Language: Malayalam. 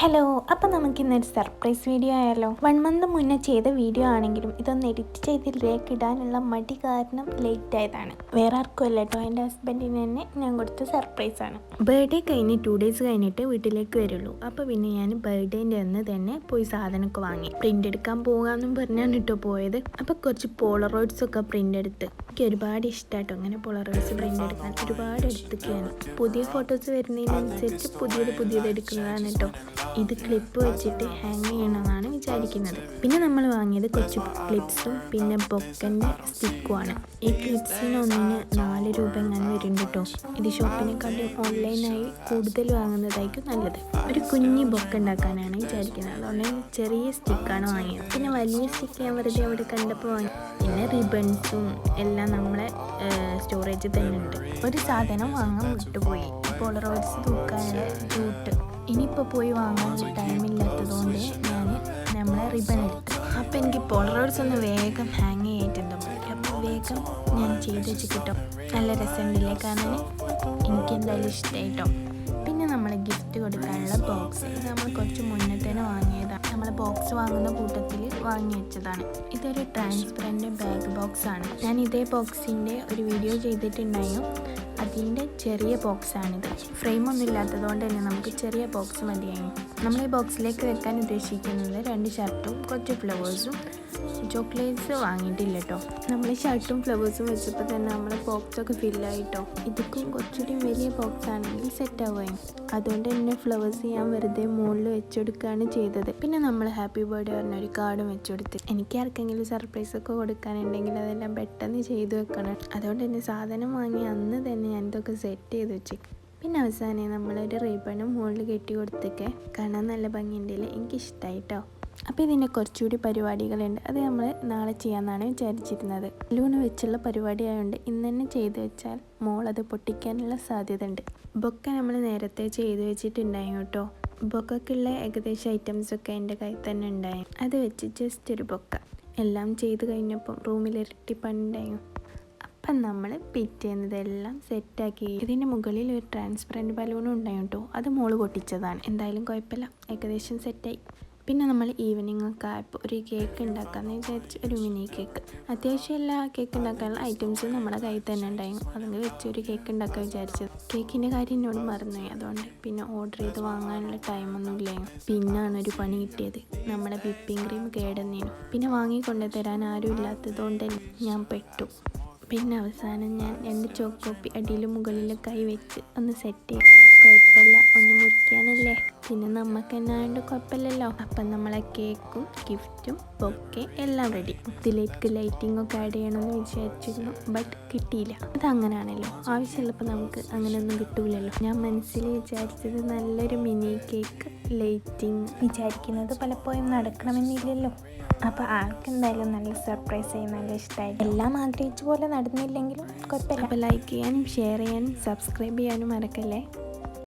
ഹലോ അപ്പം നമുക്ക് ഇന്നൊരു സർപ്രൈസ് വീഡിയോ ആയാലോ? വൺ മന്ത് മുന്നേ ചെയ്ത വീഡിയോ ആണെങ്കിലും ഇതൊന്ന് എഡിറ്റ് ചെയ്തിലേക്ക് ഇടാനുള്ള മടി കാരണം ലേറ്റ് ആയതാണ്. വേറെ ആർക്കും അല്ല കേട്ടോ എന്റെ ഹസ്ബൻഡിന് തന്നെ ഞാൻ കൊടുത്ത സർപ്രൈസ് ആണ്. ബർത്ത്ഡേ കഴിഞ്ഞ് ടു ഡേയ്സ് കഴിഞ്ഞിട്ട് വീട്ടിലേക്ക് വരുള്ളൂ. അപ്പോൾ പിന്നെ ഞാൻ ബർത്ത്ഡേന്റെ അന്ന് തന്നെ പോയി സാധനമൊക്കെ വാങ്ങി. പ്രിന്റ് എടുക്കാൻ പോകാമെന്നും പറഞ്ഞാണ് കേട്ടോ പോയത്. അപ്പോൾ കുറച്ച് പോളറോയിഡ്സ് ഒക്കെ പ്രിന്റ് എടുത്ത്. എനിക്ക് ഒരുപാട് ഇഷ്ടമായിട്ടോ അങ്ങനെ പോളറോയിഡ്സ് പ്രിന്റ് എടുക്കാൻ. ഒരുപാട് എടുത്തൊക്കെയാണ്. പുതിയ ഫോട്ടോസ് വരുന്നതിനനുസരിച്ച് പുതിയത് പുതിയത് എടുക്കുന്നതാണ് കേട്ടോ ഇത് ക്ലിപ്പ് വെച്ചിട്ട് ഹാങ് ചെയ്യണമെന്നാണ് വിചാരിക്കുന്നത്. പിന്നെ നമ്മൾ വാങ്ങിയത് കുറച്ച് ക്ലിപ്സും പിന്നെ ബൊക്കന്റെ സ്റ്റിക്കുമാണ് ഈ ക്ലിപ്സിന് ഒന്നിന് നാല് രൂപ എങ്ങനെ വരുന്നുണ്ട് കേട്ടോ ഇത് ഷോപ്പിനെക്കാട്ടിലും ഓൺലൈനായി കൂടുതൽ വാങ്ങുന്നതായിരിക്കും നല്ലത്. ഒരു കുഞ്ഞി ബൊക്ക ഉണ്ടാക്കാനാണ് വിചാരിക്കുന്നത്. അതുകൊണ്ട് ചെറിയ സ്റ്റിക്കാണ് വാങ്ങിയത്. പിന്നെ വലിയ സ്റ്റിക്ക് ഞാൻ വെറുതെ അവിടെ കണ്ടപ്പോൾ വാങ്ങി. പിന്നെ റിബൺസും എല്ലാം നമ്മളെ സ്റ്റോറേജ് തന്നെ ഉണ്ട് ഒരു സാധനം വാങ്ങാൻ വിട്ടുപോയി. പോളറോയിഡ്സ് തൂക്കാനുള്ള റൂട്ട് ഇനിയിപ്പോൾ പോയി വാങ്ങാൻ ടൈമില്ലാത്തതുകൊണ്ട് ഞാൻ നമ്മളെ റിബൺ എടുത്തു. അപ്പോൾ എനിക്ക് പോളറോയിഡ്സ് ഒന്ന് വേഗം ഹാങ് ചെയ്തിട്ടുണ്ട്. അപ്പോൾ വേഗം ഞാൻ ചെയ്ത് വെച്ച് കിട്ടും നല്ല രസമുണ്ടല്ലേ കാണാൻ എനിക്ക് എന്തായാലും ഇഷ്ടമായിട്ടോ പിന്നെ നമ്മൾ ഗിഫ്റ്റ് കൊടുക്കാനുള്ള ബോക്സ് ഇത് നമ്മൾ കുറച്ച് മുന്നേ തന്നെ വാങ്ങിയതാണ് നമ്മൾ ബോക്സ് വാങ്ങുന്ന കൂട്ടത്തിൽ വാങ്ങി വെച്ചതാണ്. ഇതൊരു ട്രാൻസ്പെറന്റ് ബാഗ് ബോക്സ് ആണ്. ഞാൻ ഇതേ ബോക്സിന്റെ ഒരു വീഡിയോ ചെയ്തിട്ടുണ്ടായിരുന്നു. അതിന്റെ ചെറിയ ബോക്സാണിത്. ഫ്രെയിമൊന്നും ഇല്ലാത്തതുകൊണ്ട് തന്നെ നമുക്ക് ചെറിയ ബോക്സ് മതിയായി. നമ്മൾ ഈ ബോക്സിലേക്ക് വെക്കാൻ ഉദ്ദേശിക്കുന്നത് രണ്ട് ഷർട്ടും കുറച്ച് ഫ്ലവേഴ്സും ചോക്ലേറ്റ്സ് വാങ്ങിയിട്ടില്ല കേട്ടോ നമ്മൾ ഷർട്ടും ഫ്ലവേഴ്സും വെച്ചപ്പോൾ തന്നെ നമ്മുടെ ബോക്സൊക്കെ ഫില്ലായിട്ടോ. ഇതിക്കും കുറച്ചുകൂടി വലിയ ബോക്സ് ആണെങ്കിൽ സെറ്റ് ആവുകയും അതുകൊണ്ട് തന്നെ ഫ്ലവേഴ്സ് ഞാൻ വെറുതെ മുകളിൽ വെച്ചെടുക്കുകയാണ് ചെയ്തത്. പിന്നെ നമ്മൾ ഹാപ്പി ബർത്ത്ഡേ പറഞ്ഞ ഒരു കാർഡും വെച്ചെടുത്ത്. എനിക്ക് ആർക്കെങ്കിലും സർപ്രൈസ് ഒക്കെ കൊടുക്കാനുണ്ടെങ്കിൽ അതെല്ലാം പെട്ടെന്ന് ചെയ്തു വെക്കണം. അതുകൊണ്ട് തന്നെ സാധനം വാങ്ങി അന്ന് തന്നെ ഞാൻ ഇതൊക്കെ സെറ്റ് ചെയ്ത് വെച്ചു. പിന്നെ അവസാനം നമ്മളൊരു റിബണും മുകളിൽ കെട്ടി കൊടുത്തൊക്കെ. കാണാൻ നല്ല ഭംഗിയുണ്ടെങ്കിൽ എനിക്കിഷ്ടമായിട്ടോ അപ്പോൾ ഇതിന്റെ കുറച്ചുകൂടി പരിപാടികളുണ്ട്. അത് നമ്മൾ നാളെ ചെയ്യാമെന്നാണ് വിചാരിച്ചിരുന്നത്. ലൂണ് വെച്ചുള്ള പരിപാടി ആയതുകൊണ്ട് ഇന്ന് തന്നെ ചെയ്തു വെച്ചാൽ മോൾ അത് പൊട്ടിക്കാനുള്ള സാധ്യത ഉണ്ട് ബൊക്ക നമ്മൾ നേരത്തെ ചെയ്തു വെച്ചിട്ടുണ്ടായി കേട്ടോ. ബൊക്കക്കുള്ള ഏകദേശം ഐറ്റംസൊക്കെ എന്റെ കയ്യിൽ തന്നെ ഉണ്ടായി. അത് വെച്ച് ജസ്റ്റ് ഒരു ബൊക്ക. എല്ലാം ചെയ്ത് കഴിഞ്ഞപ്പം റൂമിൽ ഇരട്ടി പണിണ്ടായിരുന്നു അപ്പം നമ്മൾ പിറ്റേന്നതെല്ലാം സെറ്റാക്കി ഇതിന്റെ മുകളിൽ ഒരു ട്രാൻസ്പെറന്റ് ബലൂണും ഉണ്ടായി കേട്ടോ. അത് മോൾ പൊട്ടിച്ചതാണ്. എന്തായാലും കുഴപ്പമില്ല. ഏകദേശം സെറ്റായി പിന്നെ നമ്മൾ ഈവനിങ്ങൊക്കെ ആയപ്പോൾ ഒരു കേക്ക് ഉണ്ടാക്കാമെന്ന് വിചാരിച്ച് ഒരു മിനി കേക്ക്. അത്യാവശ്യം എല്ലാ കേക്ക് ഉണ്ടാക്കാനുള്ള ഐറ്റംസും നമ്മുടെ കയ്യിൽ തന്നെ ഉണ്ടായിരുന്നു. അതങ്ങ് വെച്ച് ഒരു കേക്ക് ഉണ്ടാക്കാൻ വിചാരിച്ചത്. കേക്കിന്റെ കാര്യം എന്നോട് മറന്നുപോയി. അതുകൊണ്ട് പിന്നെ ഓർഡർ ചെയ്ത് വാങ്ങാനുള്ള ടൈമൊന്നും ഇല്ലായിരുന്നു. പിന്നാണ് ഒരു പണി കിട്ടിയത്. നമ്മുടെ വിപ്പിംഗ് ക്രീം കേടുന്നതിനും പിന്നെ വാങ്ങിക്കൊണ്ട് തരാൻ ആരും ഇല്ലാത്തതുകൊണ്ട് ഞാൻ പെട്ടു. പിന്നെ അവസാനം ഞാൻ എന്റെ ചോക്ക് കോപ്പി മുകളിലും കൈ വെച്ച് ഒന്ന് സെറ്റ് ചെയ്തു. കുഴപ്പമില്ല ഒന്ന് മുറിക്കാനല്ലേ? പിന്നെ നമുക്ക് എന്നാണ്ട് കുഴപ്പമില്ലല്ലോ. അപ്പം നമ്മളെ കേക്കും ഗിഫ്റ്റും ഒക്കെ എല്ലാം റെഡി ഇതിലേക്ക് ലൈറ്റിംഗ് ഒക്കെ ആഡ് ചെയ്യണമെന്ന് വിചാരിച്ചിരുന്നു ബട്ട് കിട്ടിയില്ല. അത് അങ്ങനെയാണല്ലോ ആവശ്യമുള്ളപ്പോൾ നമുക്ക് അങ്ങനെയൊന്നും കിട്ടൂലല്ലോ. ഞാൻ മനസ്സിൽ വിചാരിച്ചത് നല്ലൊരു മിനി കേക്ക് ലൈറ്റിംഗ് വിചാരിക്കുന്നത് പലപ്പോഴും നടക്കണമെന്നില്ലല്ലോ. അപ്പോൾ ആർക്കെന്തായാലും നല്ല സർപ്രൈസ് ആയി നല്ല ഇഷ്ടമായി എല്ലാം ആഗ്രഹിച്ച പോലെ നടന്നില്ലെങ്കിലും കുഴപ്പമില്ല. അപ്പോൾ ലൈക്ക് ചെയ്യാനും ഷെയർ ചെയ്യാനും സബ്സ്ക്രൈബ് ചെയ്യാനും മറക്കല്ലേ?